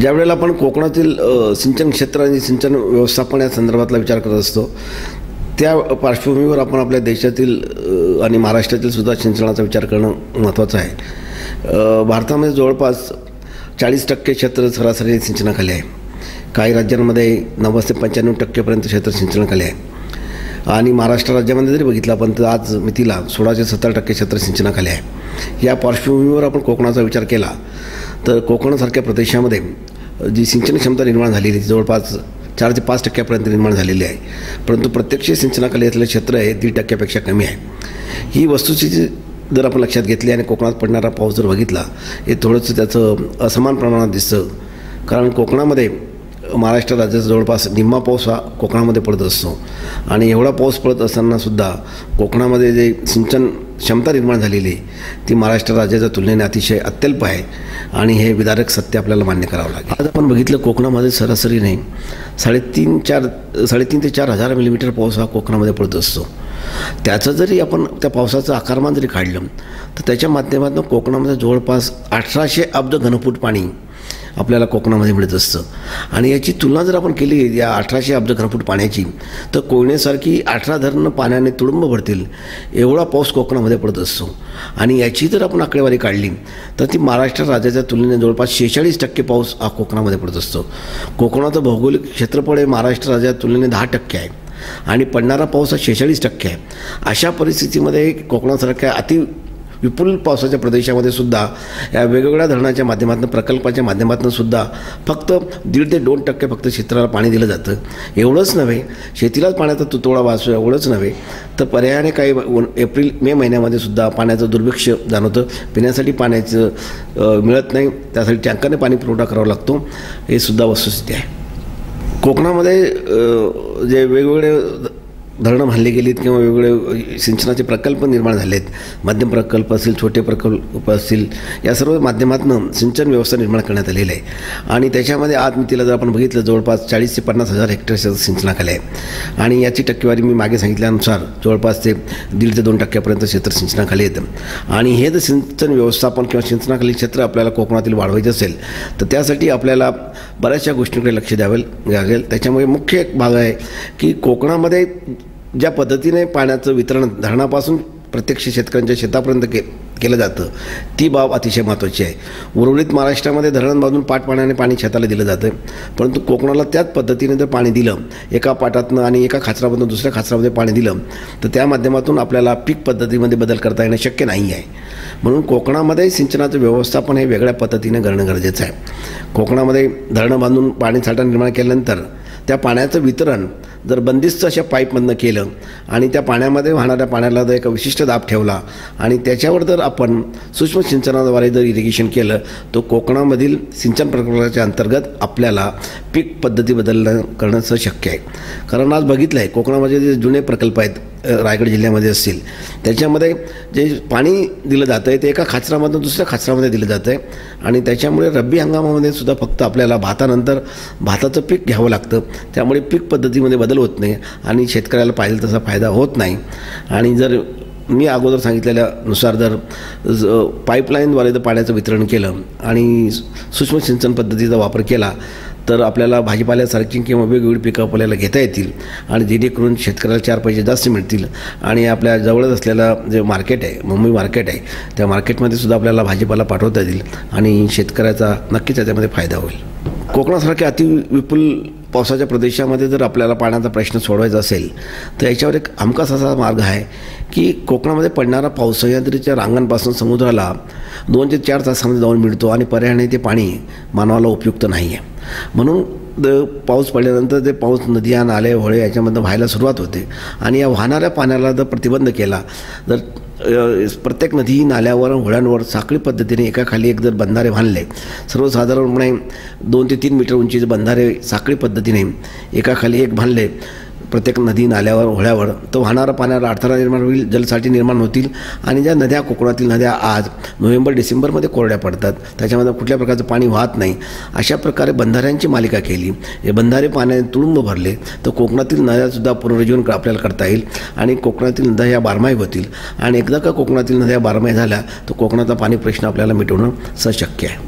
ज्यावेळेला आपण कोकणातील सिंचन क्षेत्र आणि सिंचन व्यवस्थापन या संदर्भातला विचार करत असतो त्या पार्श्वभूमीवर आपण आपल्या देशातील आणि महाराष्ट्रातील सुद्धा सिंचनाचा विचार करणं महत्त्वाचं आहे. भारतामध्ये जवळपास चाळीस टक्के क्षेत्र सरासरी सिंचनाखाली आहे. काही राज्यांमध्ये नव्वद ते पंच्याण्णव टक्केपर्यंत क्षेत्र सिंचनाखाली आहे. आणि महाराष्ट्र राज्यामध्ये जरी बघितलं आपण तर आज मितीला सोळा ते सत्तर टक्के क्षेत्र सिंचनाखाली आहे. या पार्श्वभूमीवर आपण कोकणाचा विचार केला तर कोकणासारख्या प्रदेशामध्ये जी सिंचन क्षमता निर्माण झालेली आहे ती जवळपास चार ते पाच टक्क्यापर्यंत निर्माण झालेली आहे. परंतु प्रत्यक्ष सिंचनाखाली असलेलं क्षेत्र आहे दीड टक्क्यापेक्षा कमी आहे. ही वस्तुस्थिती जर आपण लक्षात घेतली आणि कोकणात पडणारा पाऊस जर बघितला हे थोडंसं त्याचं असमान प्रमाणात दिसतं. कारण कोकणामध्ये महाराष्ट्र राज्याचा जवळपास निम्मा पाऊस हा कोकणामध्ये पडत असतो. आणि एवढा पाऊस पडत असतानासुद्धा कोकणामध्ये जे सिंचन क्षमता निर्माण झालेली आहे. ती महाराष्ट्र राज्याच्या तुलनेने अतिशय अत्यल्प आहे आणि हे विदारक सत्य आपल्याला मान्य करावं लागेल. आज आपण बघितलं कोकणामध्ये सरासरीने साडेतीन चार साडेतीन ते चार हजार मिलीमीटर पाऊस हा कोकणामध्ये पडत असतो. त्याचं जरी आपण त्या पावसाचं आकारमान जरी काढलं तर त्याच्या माध्यमातून कोकणामध्ये जवळपास अठराशे अब्ज घनफूट पाणी आपल्याला कोकणामध्ये मिळत असतं. आणि याची तुलना जर आपण केली या अठराशे अब्ज घनफूट पाण्याची तर कोयनेसारखी अठरा धरणं पाण्याने तुडुंब भरतील एवढा पाऊस कोकणामध्ये पडत असतो. आणि याची जर आपण आकडेवारी काढली तर ती महाराष्ट्र राज्याच्या तुलनेने जवळपास शेहेचाळीस टक्के पाऊस हा कोकणामध्ये पडत असतो. कोकणाचं भौगोलिक क्षेत्रफळ हे महाराष्ट्र राज्याच्या तुलनेने दहा टक्के आहे. आणि पडणारा पाऊस हा शेहेचाळीस टक्के आहे. अशा परिस्थितीमध्ये कोकणासारख्या अति विपुल पावसाच्या प्रदेशामध्ये सुद्धा या वेगवेगळ्या धरणाच्या माध्यमातून प्रकल्पाच्या माध्यमातून सुद्धा फक्त दीड ते दोन टक्के फक्त क्षेत्राला पाणी दिलं जातं. एवढंच नव्हे शेतीलाच पाण्याचा तुतोडा वाचतो एवढंच नव्हे तर पर्यायाने काही एप्रिल मे महिन्यामध्ये सुद्धा पाण्याचं दुर्भिक्ष जाणवतं. पिण्यासाठी पाण्याचं मिळत नाही त्यासाठी टँकरने पाणी पुरवठा करावा लागतो. हे सुद्धा वस्तुस्थिती आहे. कोकणामध्ये जे वेगवेगळे धरणं बांधली गेलीत किंवा वेगवेगळे सिंचनाचे प्रकल्प निर्माण झाले आहेत माध्यम प्रकल्प असतील छोटे प्रकल्प असतील या सर्व माध्यमातून सिंचन व्यवस्था निर्माण करण्यात आलेली आहे. आणि त्याच्यामध्ये आज मी तिला जर आपण बघितलं जवळपास चाळीस ते पन्नास हजार हेक्टरच्या सिंचनाखाली आहे. आणि याची टक्केवारी मी मागे सांगितल्यानुसार जवळपास ते दीड ते दोन टक्क्यापर्यंत क्षेत्र सिंचनाखाली येतं आणि हे जर सिंचन व्यवस्थापन किंवा सिंचनाखाली क्षेत्र आपल्याला कोकणातील वाढवायचं असेल तर त्यासाठी आपल्याला बऱ्याचशा गोष्टींकडे लक्ष द्यावे लागेल. त्याच्यामुळे मुख्य एक भाग आहे की कोकणामध्ये ज्या पद्धतीने पाण्याचं वितरण धरणापासून प्रत्यक्ष शेतकऱ्यांच्या शेतापर्यंत के केलं जातं ती बाब अतिशय महत्त्वाची आहे. उर्वरित महाराष्ट्रामध्ये धरण बांधून पाट पाण्याने पाणी शेताला दिलं जातं परंतु कोकणाला त्याच पद्धतीने जर पाणी दिलं एका पाटातनं आणि एका खाचरामधून दुसऱ्या खाचरामध्ये पाणी दिलं तर त्या माध्यमातून आपल्याला पीक पद्धतीमध्ये बदल करता येणं शक्य नाही आहे. म्हणून कोकणामध्ये सिंचनाचं व्यवस्थापन हे वेगळ्या पद्धतीने करणं गरजेचं आहे. कोकणामध्ये धरणं बांधून पाणीसाठा निर्माण केल्यानंतर त्या पाण्याचं वितरण जर बंदिस्त अशा पाईपमधनं केलं आणि त्या पाण्यामध्ये वाहणाऱ्या पाण्याला जर एका विशिष्ट दाब ठेवला आणि त्याच्यावर जर आपण सूक्ष्म सिंचनाद्वारे जर इरिगेशन केलं तर कोकणामधील सिंचन प्रकल्पाच्या अंतर्गत आपल्याला पीक पद्धती बदलणं करणं शक्य आहे. कारण आज बघितलं आहे कोकणामध्ये जे जुने प्रकल्प आहेत रायगड जिल्ह्यामध्ये असतील. त्याच्यामध्ये जे पाणी दिलं जातं आहे ते एका खाचरामधून दुसऱ्या खाचरामध्ये दिलं जातं आहे आणि त्याच्यामुळे रब्बी हंगामामध्ये सुद्धा फक्त आपल्याला भातानंतर भाताचं पीक घ्यावं लागतं. त्यामुळे पीक पद्धतीमध्ये बदल होत नाही आणि शेतकऱ्याला पाहिजे तसा फायदा होत नाही. आणि जर मी अगोदर सांगितलेल्यानुसार जर पाईपलाईनद्वारे जर पाण्याचं वितरण केलं आणि सूक्ष्म सिंचन पद्धतीचा वापर केला तर आपल्याला भाजीपाल्यासारखी किंवा वेगवेगळी पिकं आपल्याला घेता येतील आणि जेणेकरून शेतकऱ्याला चार पैसे जास्त मिळतील आणि आपल्या जवळच असलेलं जे मार्केट आहे मुंबई मार्केट आहे त्या मार्केटमध्ये सुद्धा आपल्याला भाजीपाला पाठवता येईल आणि शेतकऱ्याचा नक्कीच त्याच्यामध्ये फायदा होईल. कोकणासारख्या अति विपुल पावसाच्या प्रदेशामध्ये जर आपल्याला पाण्याचा प्रश्न सोडवायचा असेल तर याच्यावर एक हमखास असा मार्ग आहे की कोकणामध्ये पडणारा पाऊस सह्याद्रीच्या रांगांपासून समुद्राला दोन ते चार तासामध्ये जाऊन मिळतो आणि पर्यायाने ते पाणी मानवाला उपयुक्त नाही आहे. म्हणून द पाऊस पडल्यानंतर ते पाऊस नद्या नाले होळे याच्यामधनं व्हायला सुरुवात होते. आणि या वाहणाऱ्या पाण्याला जर प्रतिबंध केला जर प्रत्येक नदी नाल्यावर होळ्यांवर साखळी पद्धतीने एकाखाली एक जर बंधारे बांधले सर्वसाधारणपणे दोन ते तीन मीटर उंचीचे बंधारे साखळी पद्धतीने एकाखाली एक बांधले प्रत्येक नदी नाल्यावर होळ्यावर तर वाहणाऱ्या पाण्याला अडथळा निर्माण होईल जलसाठी निर्माण होतील आणि ज्या नद्या कोकणातील नद्या आज नोव्हेंबर डिसेंबरमध्ये कोरड्या पडतात त्याच्यामध्ये कुठल्या प्रकारचं पाणी वाहत नाही अशा प्रकारे बंधाऱ्यांची मालिका केली. हे बंधारे पाण्याने तुडुंब भरले तर कोकणातील नद्यासुद्धा पुनरुज्जीवन आपल्याला करता येईल आणि कोकणातील नद्या ह्या बारमाही होतील. आणि एकदा का कोकणातील नद्या बारमाही झाल्या तर कोकणाचा पाणी प्रश्न आपल्याला मिटवणं सशक्य आहे.